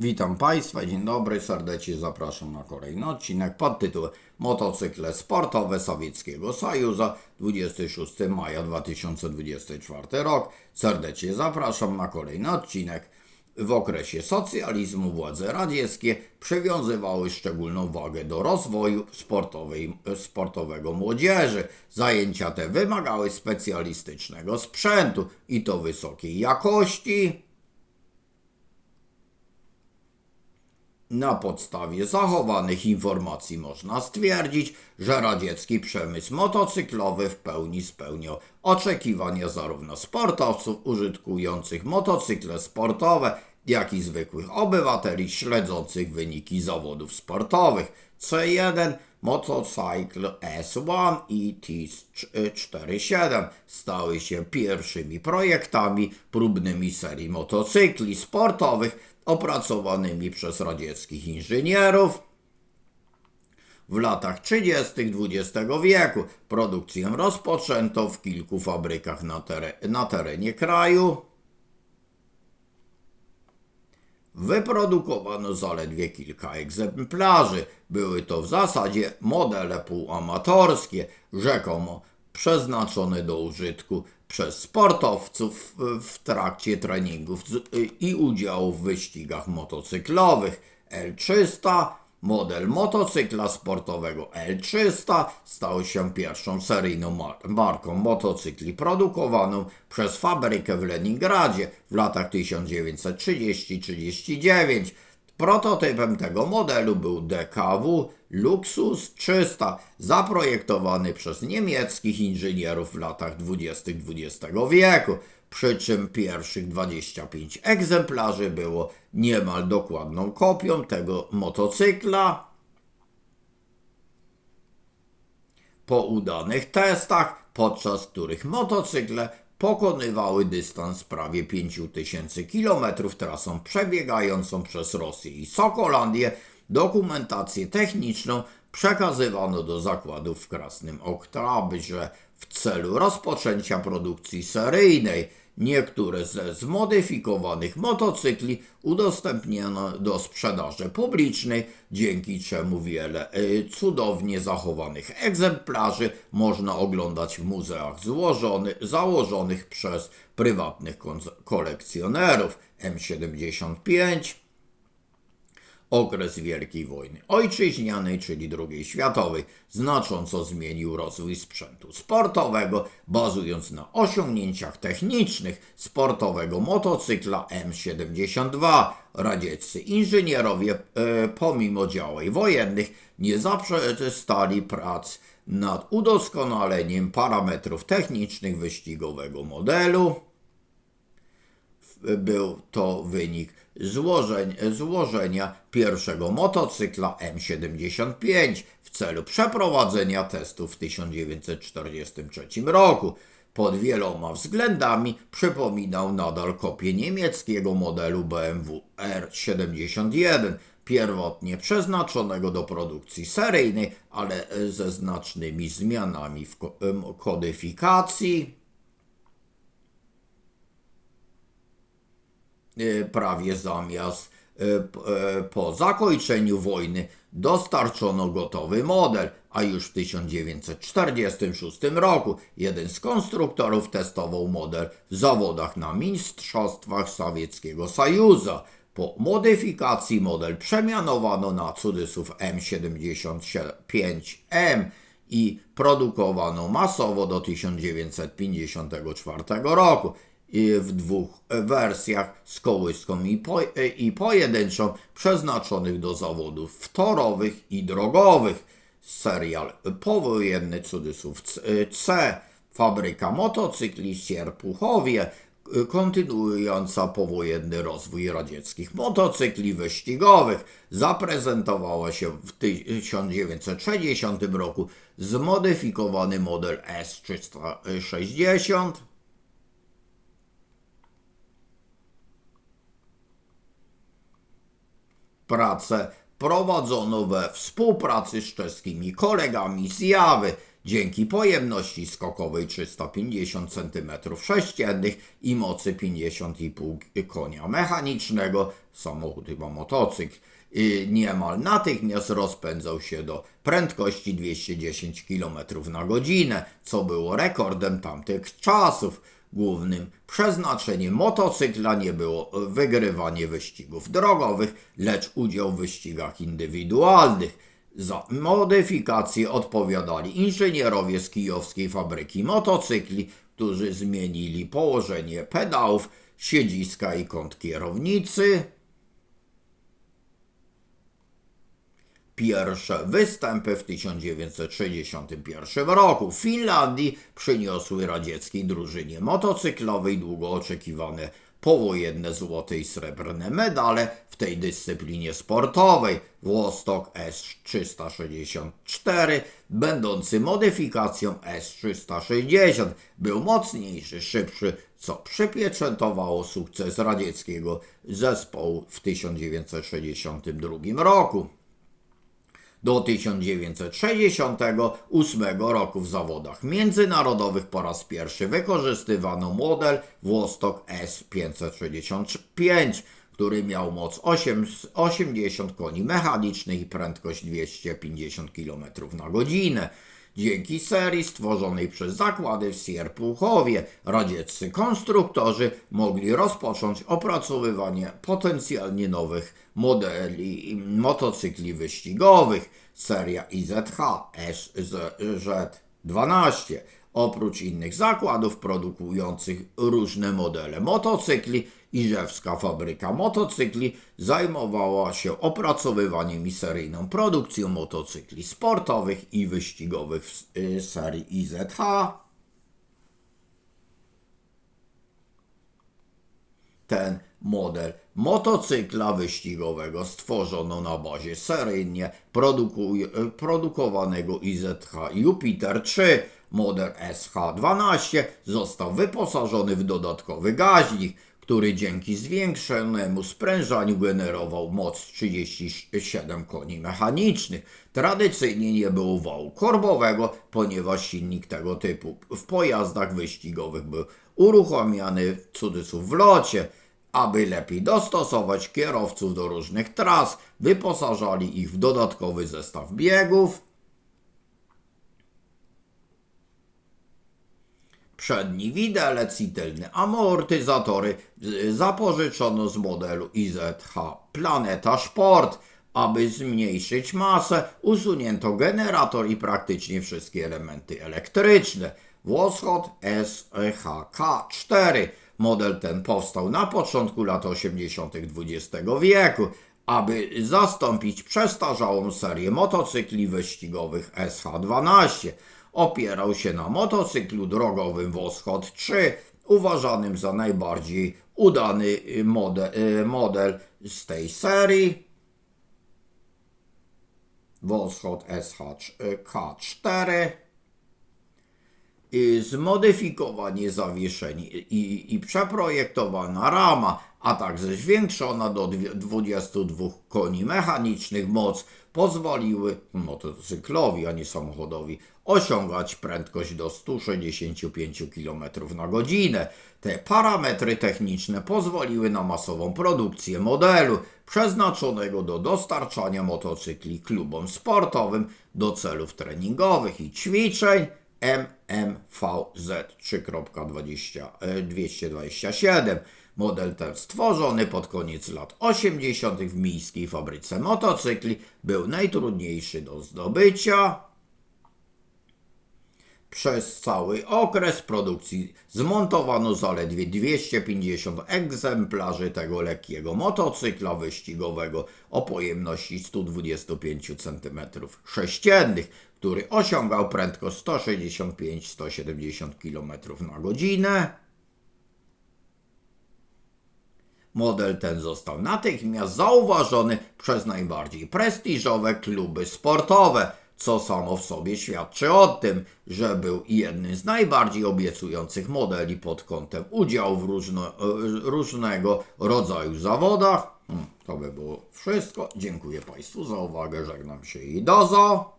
Witam Państwa, dzień dobry, serdecznie zapraszam na kolejny odcinek pod tytułem Motocykle sportowe Sowieckiego Sojuza 26 maja 2024 rok. Serdecznie zapraszam na kolejny odcinek. W okresie socjalizmu władze radzieckie przywiązywały szczególną wagę do rozwoju sportowej, sportowego młodzieży. Zajęcia te wymagały specjalistycznego sprzętu i to wysokiej jakości, Na podstawie zachowanych informacji można stwierdzić, że radziecki przemysł motocyklowy w pełni spełniał oczekiwania zarówno sportowców użytkujących motocykle sportowe, jak i zwykłych obywateli śledzących wyniki zawodów sportowych. C1 Motorcycle S1 i T47 stały się pierwszymi projektami próbnymi serii motocykli sportowych opracowanymi przez radzieckich inżynierów. W latach 30. XX wieku produkcję rozpoczęto w kilku fabrykach na, na terenie kraju. Wyprodukowano zaledwie kilka egzemplarzy. Były to w zasadzie modele półamatorskie, rzekomo przeznaczone do użytku przez sportowców w trakcie treningów i udziału w wyścigach motocyklowych. L300 Model motocykla sportowego L300 stał się pierwszą seryjną mar- marką motocykli produkowaną przez fabrykę w Leningradzie w latach 1930-39. Prototypem tego modelu był DKW Luxus 300, zaprojektowany przez niemieckich inżynierów w latach 20. XX wieku, przy czym pierwszych 25 egzemplarzy było niemal dokładną kopią tego motocykla. Po udanych testach, podczas których motocykle pokonywały dystans prawie 5000 km trasą przebiegającą przez Rosję i Sokolandię, dokumentację techniczną przekazywano do zakładów w Krasnym Oktabrze w celu rozpoczęcia produkcji seryjnej. Niektóre ze zmodyfikowanych motocykli udostępniono do sprzedaży publicznej, dzięki czemu wiele y, cudownie zachowanych egzemplarzy można oglądać w muzeach złożony, założonych przez prywatnych kolekcjonerów. M75 Okres Wielkiej Wojny Ojczyźnianej, czyli II światowej, znacząco zmienił rozwój sprzętu sportowego, bazując na osiągnięciach technicznych sportowego motocykla M72. Radzieccy inżynierowie, e, pomimo działań wojennych, nie zaprzestali prac nad udoskonaleniem parametrów technicznych wyścigowego modelu był to wynik złożeń, złożenia pierwszego motocykla M75 w celu przeprowadzenia testów w 1943 roku. Pod wieloma względami przypominał nadal kopię niemieckiego modelu BMW R71, pierwotnie przeznaczonego do produkcji seryjnej, ale ze znacznymi zmianami w kodyfikacji. Prawie zamiast e, e, po zakończeniu wojny dostarczono gotowy model, a już w 1946 roku jeden z konstruktorów testował model w zawodach na Mistrzostwach Sowieckiego Sojuzu. Po modyfikacji model przemianowano na cudzysłów M75M i produkowano masowo do 1954 roku w dwóch wersjach z kołyską i, po, i pojedynczą przeznaczonych do zawodów torowych i drogowych. Serial powojenny cudzysłów C, fabryka motocykli Sierpuchowie, kontynuująca powojenny rozwój radzieckich motocykli wyścigowych, zaprezentowała się w 1960 roku zmodyfikowany model S360 Pracę prowadzono we współpracy z czeskimi kolegami z Jawy. dzięki pojemności skokowej 350 cm3 i mocy 50,5 konia mechanicznego, samochód chyba motocykl, y, niemal natychmiast rozpędzał się do prędkości 210 km na godzinę, co było rekordem tamtych czasów. Głównym przeznaczeniem motocykla nie było wygrywanie wyścigów drogowych, lecz udział w wyścigach indywidualnych. Za modyfikacje odpowiadali inżynierowie z kijowskiej fabryki motocykli, którzy zmienili położenie pedałów, siedziska i kąt kierownicy. Pierwsze występy w 1961 roku w Finlandii przyniosły radzieckiej drużynie motocyklowej długo oczekiwane powojenne złote i srebrne medale w tej dyscyplinie sportowej. Włostok S364, będący modyfikacją S360, był mocniejszy, szybszy, co przypieczętowało sukces radzieckiego zespołu w 1962 roku. Do 1968 roku w zawodach międzynarodowych po raz pierwszy wykorzystywano model Włostok S565, który miał moc 8, 80 koni mechanicznych i prędkość 250 km na godzinę. Dzięki serii stworzonej przez zakłady w Sierpuchowie, radzieccy konstruktorzy mogli rozpocząć opracowywanie potencjalnie nowych modeli motocykli wyścigowych. Seria IZH SZ12 Oprócz innych zakładów produkujących różne modele motocykli, Iżewska fabryka motocykli zajmowała się opracowywaniem i seryjną produkcją motocykli sportowych i wyścigowych w y, serii IZH. Ten model motocykla wyścigowego stworzono na bazie seryjnie produkuj- produkowanego IZH Jupiter 3. Model SH12 został wyposażony w dodatkowy gaźnik, który dzięki zwiększonemu sprężaniu generował moc 37 koni mechanicznych. Tradycyjnie nie było wału korbowego, ponieważ silnik tego typu w pojazdach wyścigowych był uruchamiany w cudzysłów w locie. Aby lepiej dostosować kierowców do różnych tras, wyposażali ich w dodatkowy zestaw biegów, przedni widelec i amortyzatory zapożyczono z modelu IZH Planeta Sport. Aby zmniejszyć masę, usunięto generator i praktycznie wszystkie elementy elektryczne. Woschod SHK4. Model ten powstał na początku lat 80. XX wieku, aby zastąpić przestarzałą serię motocykli wyścigowych SH12 opierał się na motocyklu drogowym Woschod 3, uważanym za najbardziej udany model, model z tej serii. Woschod SHK4 i zmodyfikowanie zawieszeń i, i przeprojektowana rama, a także zwiększona do dwie- 22 koni mechanicznych moc pozwoliły motocyklowi, a nie samochodowi osiągać prędkość do 165 km na godzinę. Te parametry techniczne pozwoliły na masową produkcję modelu przeznaczonego do dostarczania motocykli klubom sportowym do celów treningowych i ćwiczeń. MMVZ 3.227. Model ten stworzony pod koniec lat 80. w miejskiej fabryce motocykli był najtrudniejszy do zdobycia. Przez cały okres produkcji zmontowano zaledwie 250 egzemplarzy tego lekkiego motocykla wyścigowego o pojemności 125 cm3, który osiągał prędkość 165-170 km na godzinę. Model ten został natychmiast zauważony przez najbardziej prestiżowe kluby sportowe, co samo w sobie świadczy o tym, że był jednym z najbardziej obiecujących modeli pod kątem udziału w różno, e, różnego rodzaju zawodach. Hmm, To by było wszystko. Dziękuję Państwu za uwagę. Żegnam się i dozo.